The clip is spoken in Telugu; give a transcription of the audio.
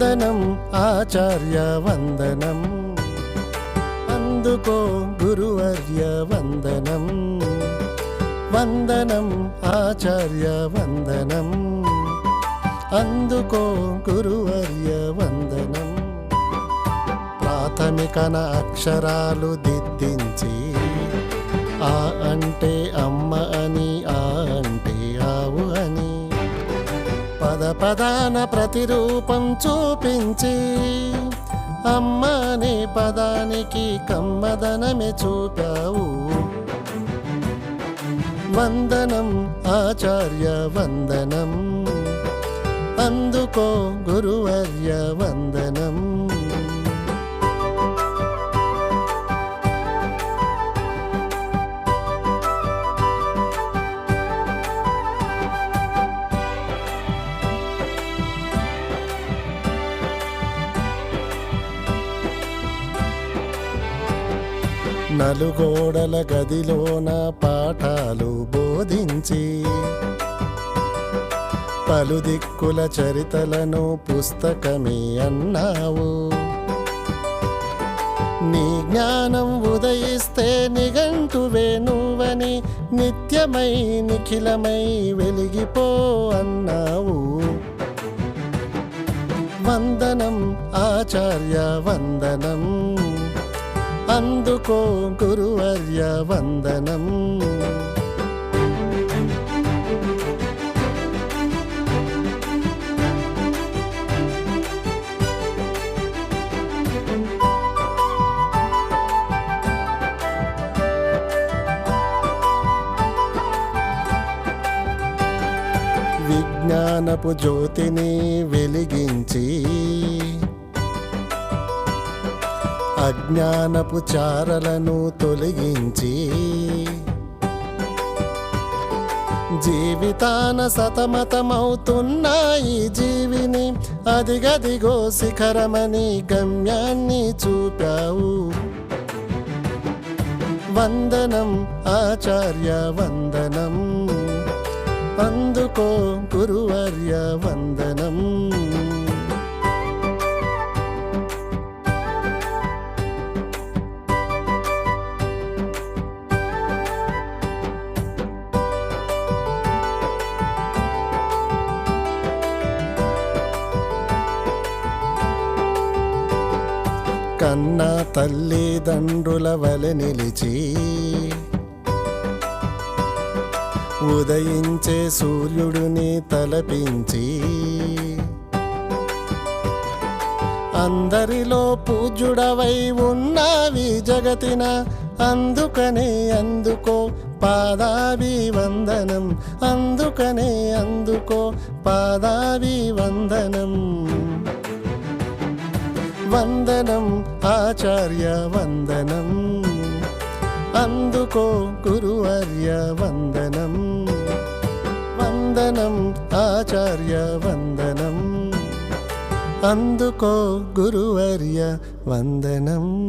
వందనం ఆచార్య వందనం. అందుకో గురువర్య వందనం. వందనం ఆచార్య వందనం. అందుకో గురువర్య వందనం. ప్రాథమికన అక్షరాలు దిద్దించి ఆ అంటే అమ్మ పద పదాన ప్రతిరూపం చూపించి అమ్మ అనే పదానికి కమ్మదనమే చూపావు. వందనం ఆచార్య వందనం అందుకో గురువర్య వందనం. నలుగోడల గదిలోన పాఠాలు బోధించి పలు దిక్కుల చరితలను పుస్తకమే అన్నావు. నీ జ్ఞానం ఉదయిస్తే నిఘంటువే నువ్వని నిత్యమై నిఖిలమై వెలిగిపో అన్నావు. వందనం ఆచార్య వందనం. అందుకో గురువర్య వందనం. విజ్ఞానపు జ్యోతిని వెలిగించి అజ్ఞానపు చారలను తొలగించి జీవితాన సతమతమవుతున్నాయి జీవిని అదిగదిగో శిఖరమని గమ్యాన్ని చూపావు. వందనం ఆచార్య వందనం అందుకో గురువర్య వందనం. కన్నా తల్లిదండ్రుల వలె నిలిచి ఉదయించే సూర్యుడిని తలపించి అందరిలో పూజుడవై ఉన్నావి జగతిన. అందుకనే అందుకో పాదావి వందనం. అందుకనే అందుకో పాదావి వందనం. వందనం ఆచార్య వందనం. అందుకో గురువర్య వందనం. వందనం ఆచార్య వందనం. అందుకో గురువర్య వందనం.